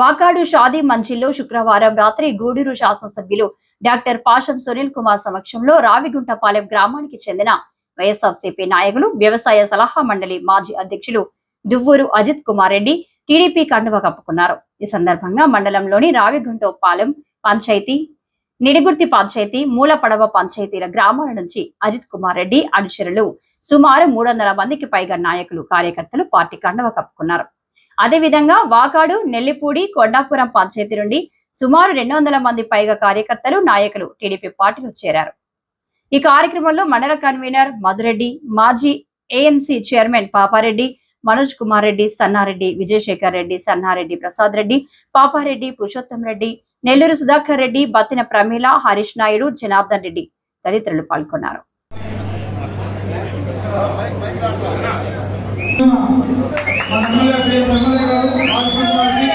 వాకాడు షాదీ మంచిల్లో శుక్రవారం రాత్రి గూడూరు శాసనసభ్యులు డాక్టర్ పాషం సునీల్ కుమార్ సమక్షంలో రావిగుంటపాలెం గ్రామానికి చెందిన వైఎస్ఆర్సీపీ నాయకులు వ్యవసాయ సలహా మండలి మాజీ అధ్యక్షులు దువ్వూరు అజిత్ కుమార్ రెడ్డి టీడీపీ కండువ కప్పుకున్నారు. ఈ సందర్భంగా మండలంలోని రావిగుంటపాలెం పంచాయతీ నిడిగుర్తి పంచాయతీ మూలపడవ పంచాయతీల గ్రామాల నుంచి అజిత్ కుమార్ రెడ్డి అనుచరులు సుమారు మూడు వందల మందికి పైగా నాయకులు కార్యకర్తలు పార్టీ కండువ కప్పుకున్నారు. అదేవిధంగా వాకాడు నెల్లిపూడి కొండాపురం పంచాయతీ నుండి సుమారు రెండు వందల మంది పైగా కార్యకర్తలు నాయకులు టీడీపీ పార్టీలో చేరారు. ఈ కార్యక్రమంలో మండల కన్వీనర్ మధురెడ్డి మాజీ ఏఎంసీ చైర్మన్ పాపారెడ్డి మనోజ్ కుమార్ రెడ్డి సన్నారెడ్డి విజయశేఖర్ రెడ్డి సన్నారెడ్డి ప్రసాద్ రెడ్డి పాపారెడ్డి పురుషోత్తం రెడ్డి నెల్లూరు సుధాకర్ రెడ్డి బత్తిన ప్రమీల హరీష్ నాయుడు జనార్దన్ రెడ్డి తదితరులు పాల్గొన్నారు. మన ఎమ్మెల్యే ప్రియతమ ఎమ్మెల్యే గారు రాజశేఖర్ గారికి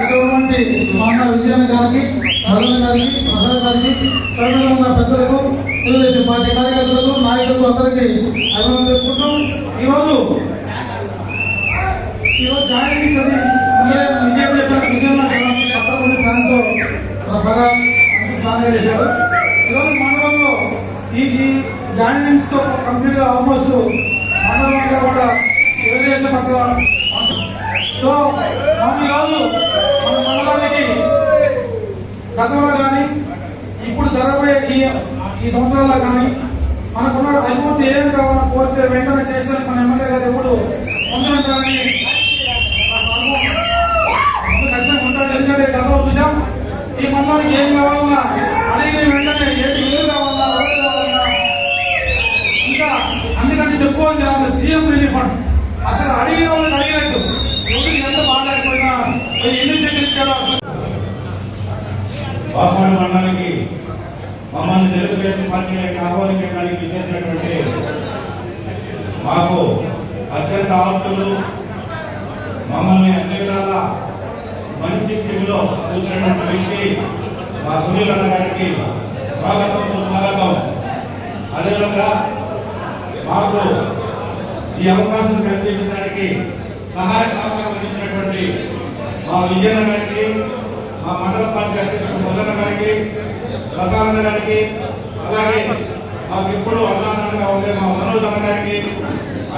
ఇటువంటి మాన్న విజయన గారికి నరేంద్ర గారికి ప్రసాద్ గారికి సభ్యులు ఉన్న పెద్దలకు తెలుగుదేశం పార్టీ కార్యకర్తలకు నాయకులకు అందరికీ అభినందన తెలుపుకుంటూ ఈరోజు ఈరోజు విజయం చెప్పారు బాగా ప్లాన్ చేశారు ఈరోజు మండలంలో ఈ ఈ జాయినింగ్స్తో కంప్లీట్గా ఆల్మోస్ట్ మండలం కూడా తెలుగుదేశం పక్క సో మనం ఈరోజు మన మండలానికి గతంలో కానీ ఇప్పుడు జరగబోయే ఈ ఈ సంవత్సరాల్లో కానీ మనకున్న అభివృద్ధి ఏం కావాలని కోరితే బాపాడు మండలానికి మమ్మల్ని తెలుగుదేశం పార్టీలోకి ఆహ్వానించడానికి చేసినటువంటి మాకు అత్యంత ఆప్తులు మమ్మల్ని అన్ని విధాలా మంచి స్థితిలో చూసినటువంటి వ్యక్తి మా సునీల్ అన్న గారికి స్వాగతం సుస్వాగతం. అదేవిధంగా మాకు ఈ అవకాశం కల్పించడానికి సహాయ సహకారం అందించినటువంటి మా విజయన్న గారికి మా మండల పార్టీ అధ్యక్షుడు మొదన్న గారికి ప్రసాదన్న గారికి అలాగే మాకు ఇప్పుడు అన్నాదండగా ఉండే మా మనోజ్ అన్న గారికి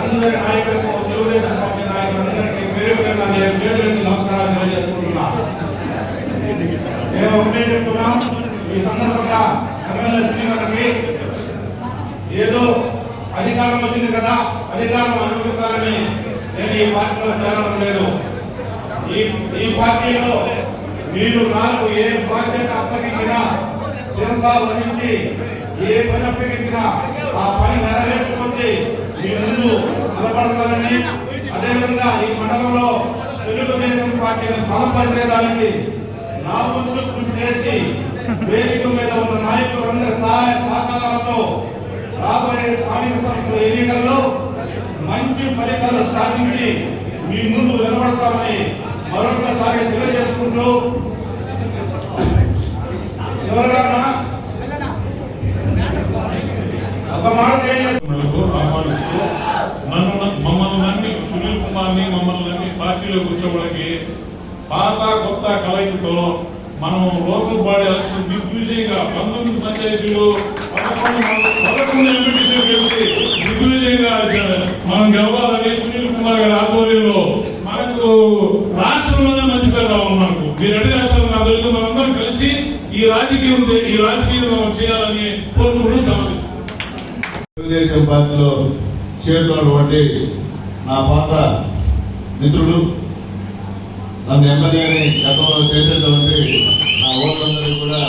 అందరి నాయకులకు తెలుగుదేశం పార్టీ నాయకులందరికీ పేరు పేరున నేను పేరుకి నమస్కారాలు తెలియజేసుకుంటున్నా. మేము ఒకటే చెప్తున్నాం ఈ సందర్భంగా ఎమ్మెల్యే శ్రీగారికి ఏదో అధికారం వచ్చింది కదా అధికారం అనుభవించాలని నేను ఈ పార్టీలో చేరడం లేదు. ఈ ఈ పార్టీలో మీరు నాకు ఏ బాధ్యత అప్పగించినా శిరస వహించి ఏ పని అప్పగించినా ఆ పని నెరవేర్చుకుంటే మీ ముందు నిలబడతారని అదేవిధంగా ఈ మండలంలో తెలుగుదేశం పార్టీని బలపరిచేదానికి నా ముందు కృషి చేసి వేదిక మీద ఉన్న నాయకులందరి సహాయ సహకారాలతో రాబోయే స్థానిక సంస్థల ఎన్నికల్లో మంచి ఫలితాలు సాధించి మీ ముందు నిలబడతామని మరొకసారి తెలియజేసుకుంటూ చివరిగా ఒక మాట తెలియజేస్తున్నాను ఆహ్వానిస్తూ నన్ను మమ్మల్ని నమ్మి సునీల్ కుమార్ని మమ్మల్ని పార్టీలో కూర్చోవడానికి పాత కొత్త కలయికతో మనం లోకల్ బాడీ ఎలక్షన్ దిగ్విజయంగా పంతొమ్మిది పంచాయతీలు పదకొండు మంది- పదకొండు ఎంపీటీసీలు కలిసి దిగ్విజయంగా మనం గెలవాలని సునీల్ కుమార్ గారు రాజకీయం ఈ రాజకీయం చేయాలని కోరుకుంటూ తెలుగుదేశం పార్టీలో చేరుతున్నటువంటి నా పాత మిత్రుడు నన్ను ఎమ్మెల్యేని గతంలో చేసేటువంటి నా ఓటర్లందరికీ కూడా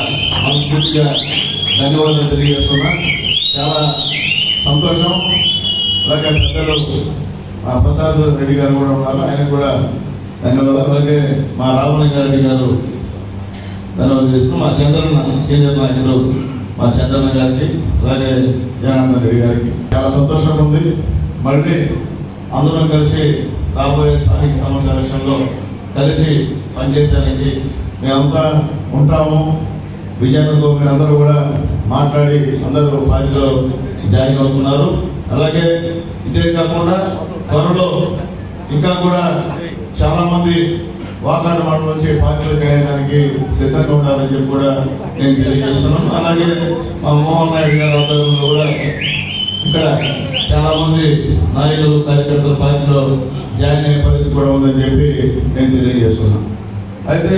మనస్ఫూర్తిగా ధన్యవాదాలు తెలియజేస్తున్నా. చాలా సంతోషం. అలాగే పెద్దలు మా ప్రసాద్ రెడ్డి గారు కూడా ఉన్నారు. ఆయన కూడా ధన్యవాదాలు. అలాగే మా రామలింగారెడ్డి గారు ధన్యవాదాలు చేస్తూ మా చంద్రన్న సీనియర్ నాయకుడు మా చంద్రన్న గారికి అలాగే జనార్దన్ రెడ్డి గారికి. చాలా సంతోషంగా ఉంది. మళ్ళీ అందరం కలిసి రాబోయే స్థానిక సమస్య విషయంలో కలిసి పనిచేయడానికి మేమంతా ఉంటాము. విజయనగరంలో మీరందరూ కూడా మాట్లాడి అందరూ పార్టీలో జాయిన్ అవుతున్నారు. అలాగే ఇదే కాకుండా త్వరలో ఇంకా కూడా చాలామంది వాకాడు మండలం నుంచి పార్టీలు చేయడానికి సిద్ధంగా ఉండాలని చెప్పి కూడా నేను తెలియజేస్తున్నాను. అలాగే మా మోహన్ నాయుడు గారు ఆధ్వర్యంలో కూడా ఇక్కడ చాలామంది నాయకులు కార్యకర్తలు పార్టీలో జాయిన్ అయ్యే పరిస్థితి కూడా ఉందని చెప్పి నేను తెలియజేస్తున్నాను. అయితే